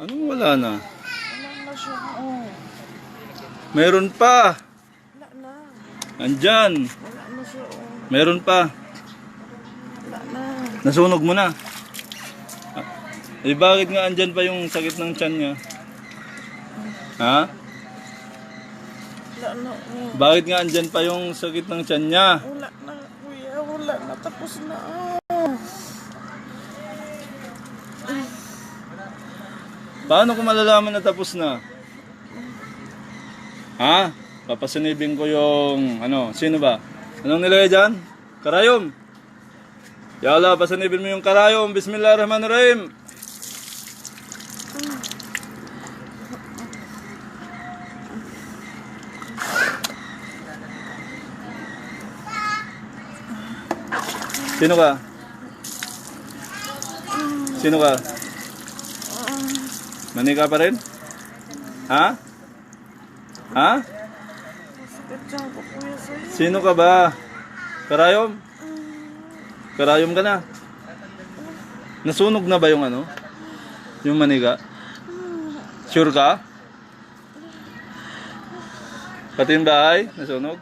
Anong wala na? Wala na siya. Oh. Meron pa. Wala na. Andyan. Wala na siya. Oh. Meron pa. Wala na. Nasunog mo na. Ah, Eh bakit nga andyan pa yung sakit ng tiyan niya? Ha? Wala na. Oh. Bakit nga andyan pa yung sakit ng tiyan niya? Wala na. Kuya, wala na. Tapos na. Paano ko malalaman na tapos na? Ha? Papasanibin ko yung ano, sino ba? Anong nilagay dyan? Karayom. Ya Allah, pasanibin mo yung karayom. Bismillahirrahmanirrahim. Sino ka? Sino ka? Manika pa rin? Ha? Ha? Sino ka ba? Karayom? Karayom ka na? Nasunog na ba yung ano? Yung manika? Sure ka? Pati yung bahay? Nasunog?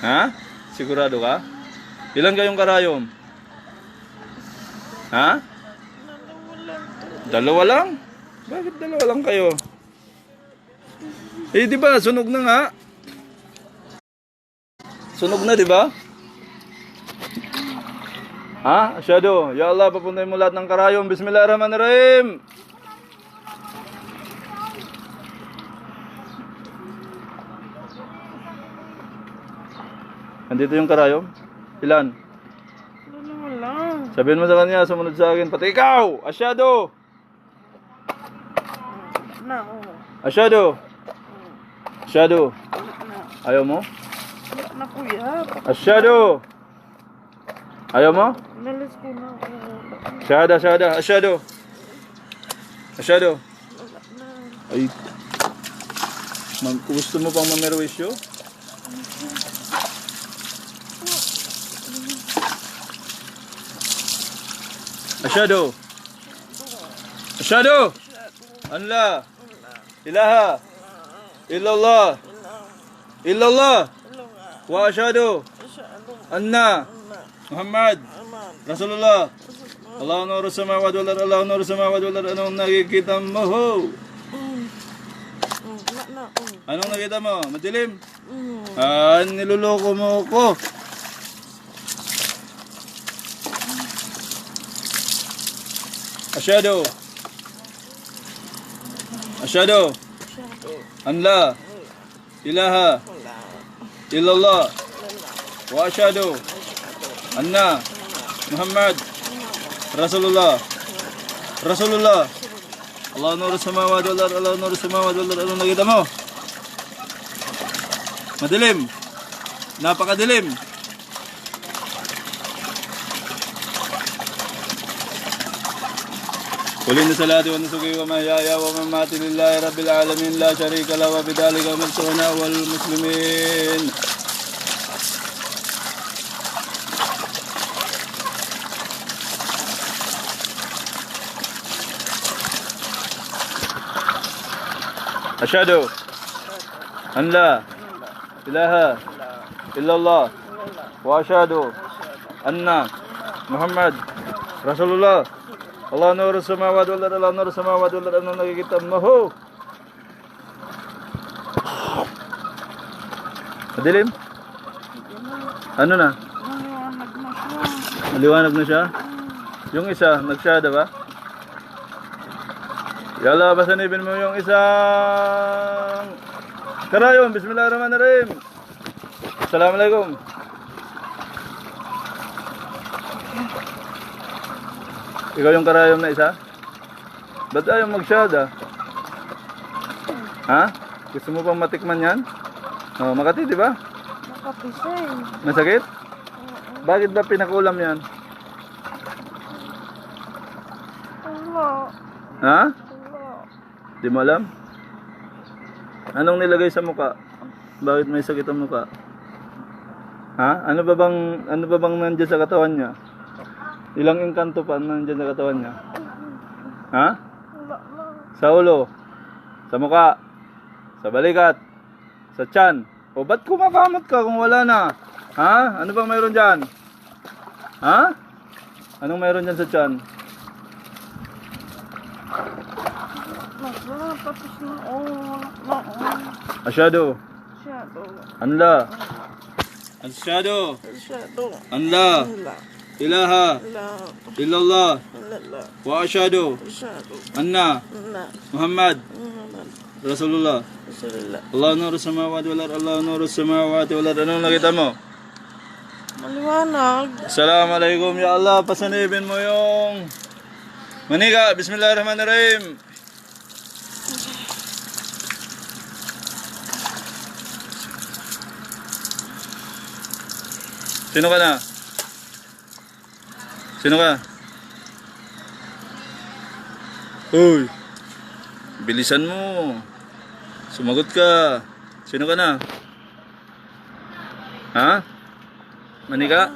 Ha? Sigurado ka? Ilan kayong karayom? Ha? Dalawa lang? Bakit dalawa lang kayo? Eh, di ba? Sunog na nga. Sunog na, di ba? Ha? Shadow. Ya Allah, papuntay mo lahat ng karayom. Bismillahirrahmanirrahim. Andito yung karayom. Ilan? Wala wala. Sabihin mo sa kanya, sumunod sa akin. Pati ikaw! Asyado! Wala na. Oh. Asyado! Asyado! Ayaw mo? Wala na kuya. Asyado! Ayaw mo? Nalis ko na. Wala na. Asyado, asyado. Ay, mag gusto mo pang mamerwisyo? Asyado! Asyado! Anla! Ilaha! Illallah! Illallah! Wala nga. Wa asyado! Masyado. Anna! Muhammad! Aman. Rasulullah! Allah nuru samawati wal ard, Allah nuru samawati wal ard, anong nakikita mo ho? Mm. Mm. Wala na. Mm. Anong nakita mo? Madilim? Mm. Ah, niloloko mo ko. Asyado. Asyado. Masyado. Anla. Ilaha. Illallah. Wa asyado. Anna. Muhammad. Rasulullah. Rasulullah. Allah nuru samawati wal ard, Allah nuru samawati wal ard. Nakita mo? Madilim. Napakadilim. قل إن صلاتي ونسكي ومحياي ومماتي لله رب العالمين لا شريك له وبذلك أمرت وأنا أول المسلمين أشهد أن لا إله إلا الله وأشهد أن محمد رسول الله. Allah nur samawati wal ard Allah nur samawati wal ard ano nakikita mo ho Madilim? Ano na? Maliwanag na siya. Yung isa, nagsyada ba? Yala, basanibin mo yung isang karayom. Bismillahirrahmanirrahim. Assalamualaikum. Ikaw yung karayom na isa? Ba't ayaw magsyada? Ha? Gusto mo pang matikman yan? Oh, Makati, di ba? Nakapisay. Masakit? Bakit ba pinakulam yan? Wala. Ha? Wala. Di mo alam? Anong nilagay sa muka? Bakit may sakit ang muka? Ha? Ano ba bang ano ba bang nandiyan sa katawan niya? Ilang engkanto pa nandyan sa katawan niya? Ha? Sa ulo? Sa muka? Sa balikat? Sa tiyan? O ba't kumakamot ka kung wala na? Ha? Ano bang mayroon dyan? Ha? Anong mayroon dyan sa tiyan? Asyado. Shadow. Anla. Asyado. Shadow. Anla. Wala. Asyado. Shadow. Anna. Wala. Muhammad. Muhammad. Rasulullah. Rasulullah. Allah nuru samawati wal ard. Allah nuru samawati wal ard. Anong nakita mo? Maliwanag. Assalamualaikum ya Allah. Pasanibin mo yung manika. Bismillahirrahmanirrahim. Sino ka na? Sino ka? Uy! Bilisan mo. Sumagot ka. Sino ka na? Ha? Manika?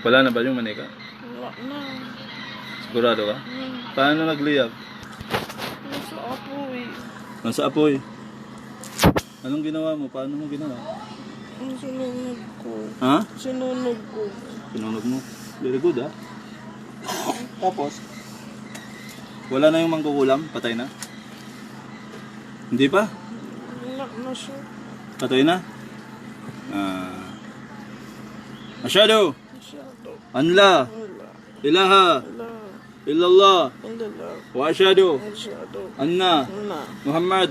Wala na ba yung manika? Wala na. Sigurado ka? Mm, Paano nagliyab? Nasa apoy. Nasa apoy. Anong ginawa mo? Paano mo ginawa? Sinunog ko. Ha? Sinunog ko. Pinunog mo. Very good ah. Tapos? Wala na yung mangkukulam? Patay na? Hindi pa? Wala na siya. Patay na? Ah. Masyado! Shadow. Anla! Wala. Ilaha! Wala. Illallah! Wala. Wa! Shadow. Anna! Wala. Muhammad!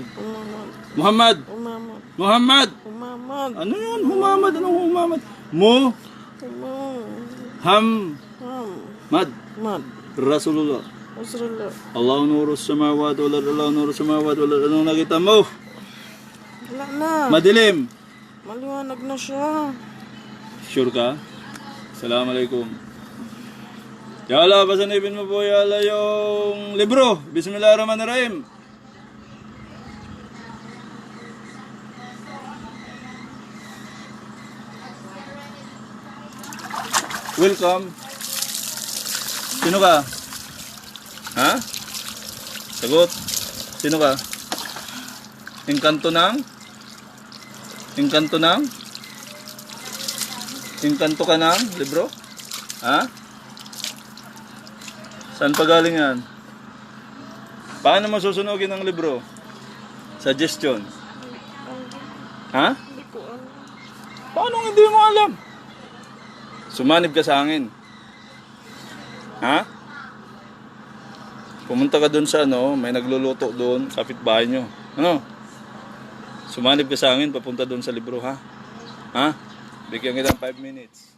Muhammad! Umamad. Muhammad! Umamad. Ano yun? Humamad? Anong humamad? Mu! Umam. Ham! Ham. Mad! Mad. Rasulullah! Rasulullah. Allah nuru samawati wal ard. Allah nuru samawati wal ard. Anong nakita mo? Wala na. Madilim! Maliwanag na siya. Sure ka? Assalamualaikum. Ya Allah, pasanibin mo po ya Allah yung libro. Bismillahirrahmanirrahim. Welcome. Sino ka? Ha? Sagot. Sino ka? Engkanto ng? Engkanto ng? Engkanto ka ng libro? Ha? Saan pa galing yan? Paano mo susunugin ang libro? Suggestion. Ha? Paano hindi mo alam? Sumanib ka sa hangin. Ha? Pumunta ka doon sa ano, may nagluluto doon, kapitbahay nyo. Ano? Sumanib ka sa hangin, papunta doon sa libro, ha? Ha? Bigyan kita 5 minutes.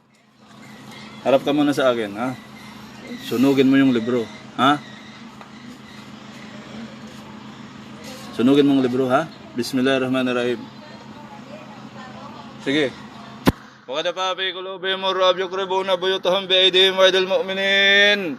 Harap ka muna sa akin, ha? Sunugin mo yung libro, ha? Sunugin mo yung libro, ha? Bismillahirrahmanirrahim. Sige. وقد فا في قلوبهم الرعب يقربون بيوتهم بأيديهم وأيدي المؤمنين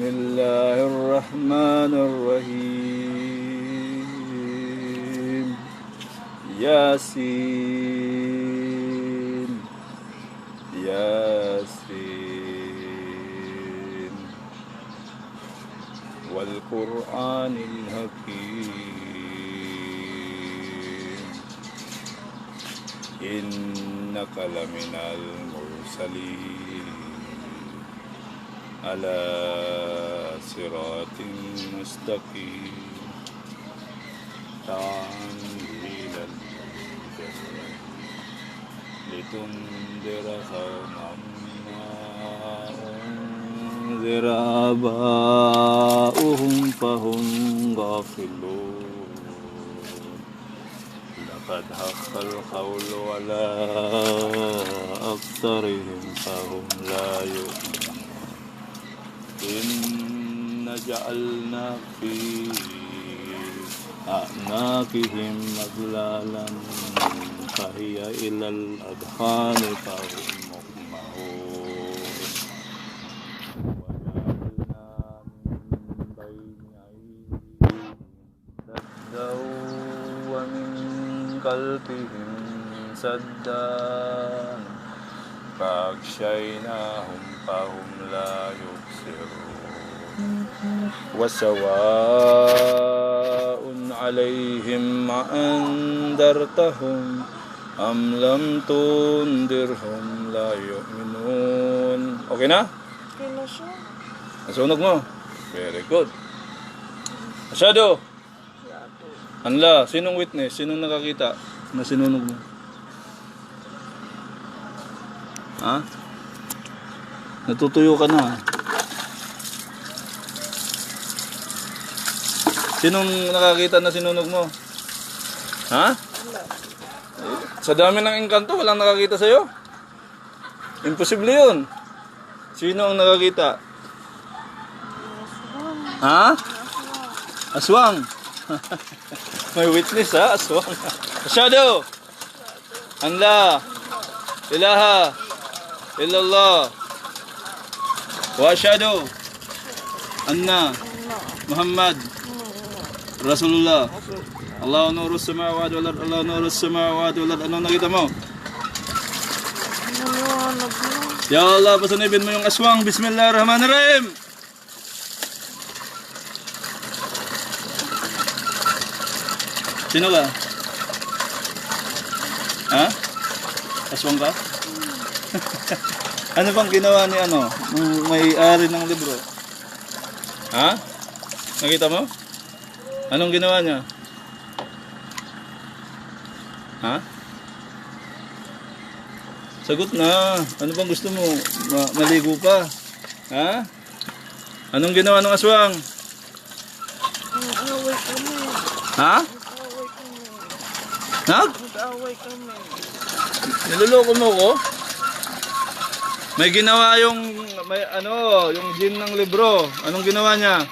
بسم الله الرحمن الرحيم. ياسين. ياسين. والقرآن الحكيم. إنك لمن المرسلين. على صراط مستقيم. المنزل لتنذر قوما ما أنذر آباؤهم فهم غافلون. لقد قد حق القول على أكثرهم فهم لا يؤمنون. إن جعلنا في أعناقهم أغلالا فهي إلى الأذهان فهم ومن قلبهم سدان فأغشيناهم فهم لا يبصرون وسواء عليهم أنذرتهم أم لم تنذرهم لا يؤمنون Okay na? Okay na siya. Nasunog mo? Very good. Masyado. Anla, sinong witness? Sinong nakakita na sinunog mo? Ha? Natutuyo ka na. Sinong nakakita na sinunog mo? Ha? Sa dami ng engkanto, walang nakakita sa'yo? Imposible yun. Sino ang nakakita? Ha? Aswang. May witness ha, aswang. Shadow. Anla. Ilaha. Illallah. Wa shadow. Anna. Muhammad. Rasulullah. Allah nuru samawati wal ard. Allah nuru samawati wal ard. Ano nakita mo? Ya Allah, pasanibin mo yung aswang. Bismillahirrahmanirrahim. Sino ka? Ha? Aswang ka? ano bang ginawa ni ano? May-ari ng libro? Ha? Nakita mo? Anong ginawa niya? Ha? Sagot na. Ano bang gusto mo? Ma- maligo pa? Ha? Anong ginawa ng aswang? Nag-away kami. Ha? Nag-away kami. Nag? Nag-away kami. Niloloko mo ko? May ginawa yung may ano, yung gin ng libro. Anong ginawa niya?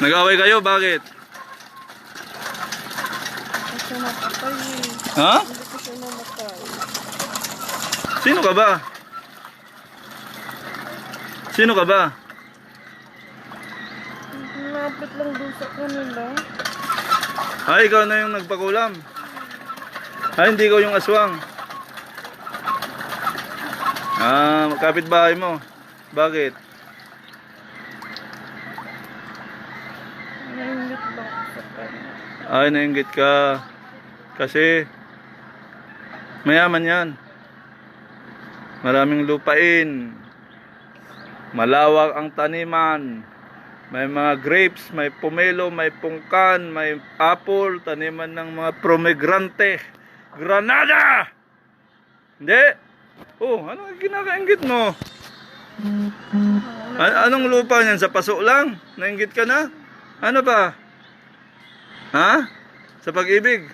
Nag-away kayo? Bakit? Napatay eh. Ha? Ko. Sino ka ba? Sino ka ba? Lapit lang doon sa kanila. Ay, ikaw na yung nagpakulam. Ay, hindi ikaw yung aswang. Ah, kapitbahay mo. Bakit? Nainggit lang ako sa kanya. Ay, nainggit ka. Kasi, mayaman yan. Maraming lupain. Malawak ang taniman. May mga grapes, may pomelo, may pungkan, may apple, taniman ng mga promegrante. Granada! Hindi. Oh, ano kinakaingit mo? An- anong lupa niyan? Sa paso lang? Nainggit ka na? Ano pa? Ha? Sa pag-ibig?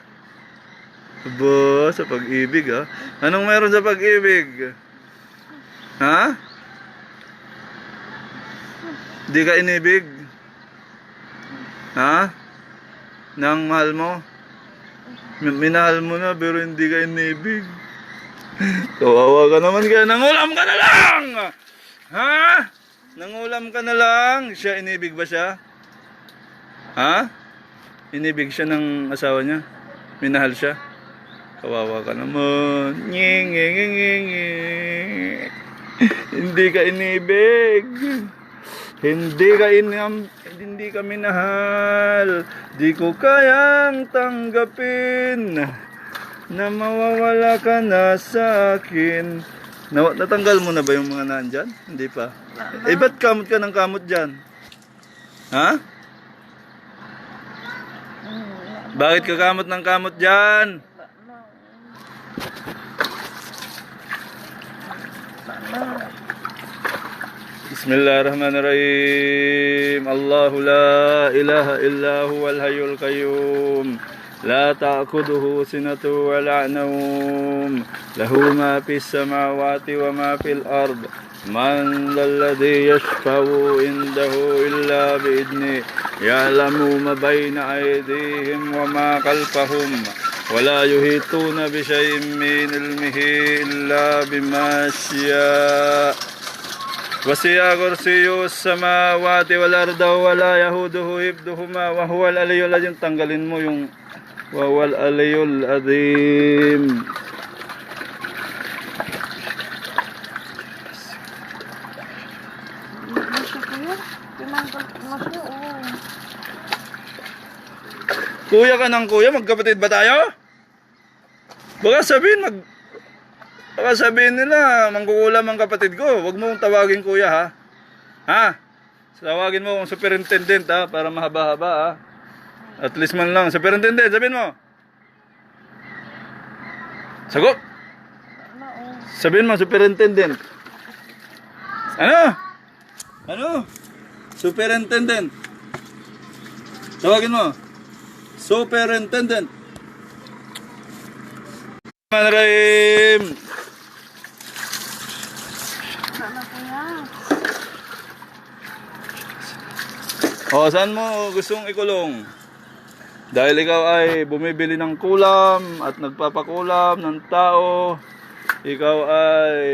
Aba, sa pag-ibig ha? Anong meron sa pag-ibig? Ha? Di ka inibig? Ha? Nang mahal mo? Mi- Minahal mo na pero hindi ka inibig. Kawawa ka naman kaya nangulam ka na lang! Ha? Nangulam ka na lang? Siya inibig ba siya? Ha? Inibig siya ng asawa niya? Minahal siya? Kawawa ka naman. Nying, nying, nying, nying. Hindi ka inibig. Hindi ka inam, hindi ka minahal. Di ko kayang tanggapin na mawawala ka na sa akin. Na, natanggal mo na ba yung mga nandyan? Hindi pa. Eh, ba't kamot ka ng kamot dyan? Ha? Bakit ka kamot ng kamot dyan? Bismillahirrahmanirrahim. Allahu la ilaha illa huwal hayyul qayyum. لا تأخذه سنة ولا نوم. له ما في السماوات وما في الأرض. من ذا الذي يشفع عنده إلا بإذنه. يعلم ما بين أيديهم وما خلفهم. ولا يحيطون بشيء من علمه إلا بما شاء. وسع كرسيه السماوات والأرض ولا يهوده حفظهما وهو العلي العظيم. tanggalin mo وهو العلي العظيم Hindi siya kuya. Tinanggal ko na siya. Oo. Kuya ka ng kuya, magkapatid ba tayo? Baka sabihin mag Baka sabihin nila, mangkukulam ang kapatid ko. Huwag mo kong tawagin kuya ha. Ha? Tawagin mo akong superintendent ha, para mahaba-haba ha. At least man lang. Superintendent, sabihin mo. Sagot. Sabihin mo, superintendent. Ano? Ano? Superintendent. Tawagin mo. Superintendent. Kuya? O, saan mo gustong ikulong? Dahil ikaw ay bumibili ng kulam at nagpapakulam ng tao, ikaw ay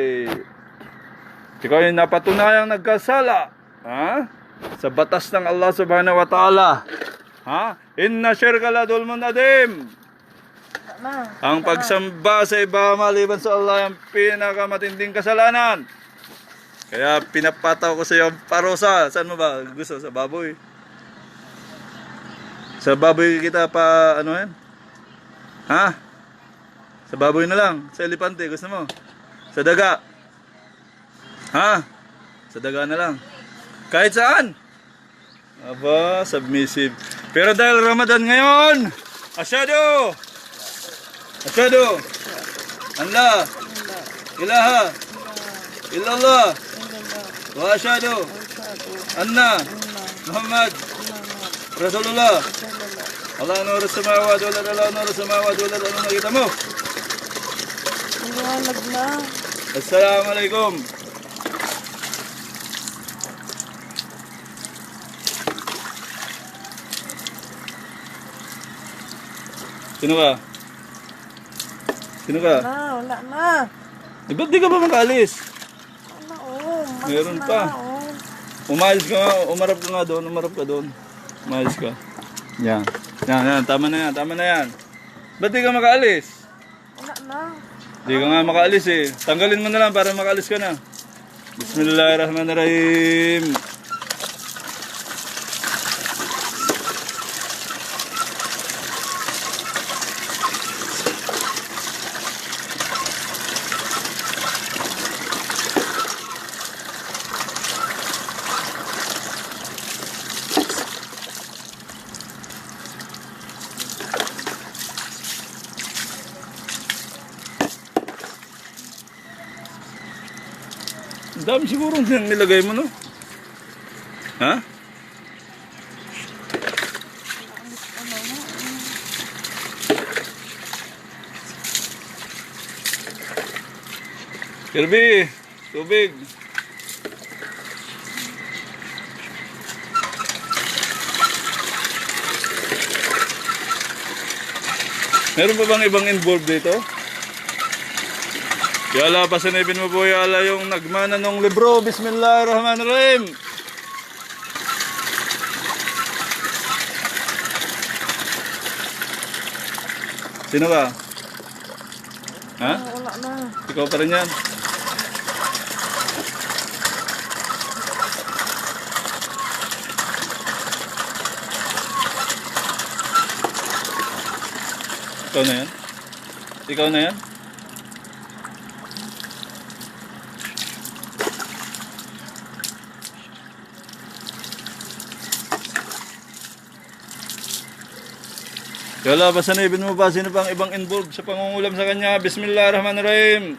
ikaw ay napatunayang nagkasala, ha? Sa batas ng Allah Subhanahu wa Ta'ala. Ha? Inna syirka la dulmun adim. Ang pagsamba sa iba maliban sa Allah ang pinakamatinding kasalanan. Kaya pinapataw ko sa iyo ang parosa. Saan mo ba gusto? Sa baboy? Sa baboy kita pa ano yan? Ha? Sa baboy na lang. Sa elepante gusto mo? Sa daga? Ha? Sa daga na lang. Kahit saan? Aba, submissive. Pero dahil Ramadan ngayon, asyado! Asyado! Allah! Ilaha! Illallah! Wa asyadu anna Muhammad Rasulullah Allah nur samawat wal ardi Allah nur samawat wal ardi ano nakita mo? Liwanag na. Assalamualaikum Sino ka? Sino ka? Na, wala na. Eh, ba't di ka ba makaalis? Ano, oo. malas Meron na, pa. oo. Umayos ka nga, umarap ka nga doon, umarap ka doon. Umayos ka. Yan. Yan, yan, tama na yan, tama na yan. Ba't di ka makaalis? Wala na. Di ka nga makaalis eh. Tanggalin mo na lang para makaalis ka na. Bismillahirrahmanirrahim. Dami siguro nang nilagay mo, no? Ha? Kirby, tubig. Meron pa bang ibang involved dito? Yala, pasanipin mo po yala yung nagmana ng libro. Bismillahirrahmanirrahim. Sino ka? Ha? Wala na. Ikaw pa rin yan? Ikaw na yan? Ikaw na yan? Yala, pasanibin mo ba sino pang ibang involved sa pangungulam sa kanya? Bismillahirrahmanirrahim.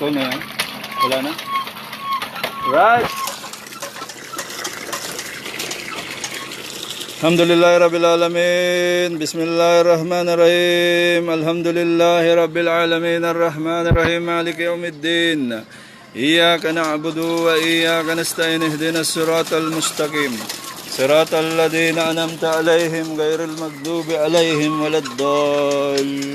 طيب. الحمد لله رب العالمين. بسم الله الرحمن الرحيم. الحمد لله رب العالمين. الرحمن الرحيم. مالك يوم الدين. إياك نعبد وإياك نستعين. اهدنا الصراط المستقيم. صراط الذين أنمت عليهم غير المغضوب عليهم ولا الضالين.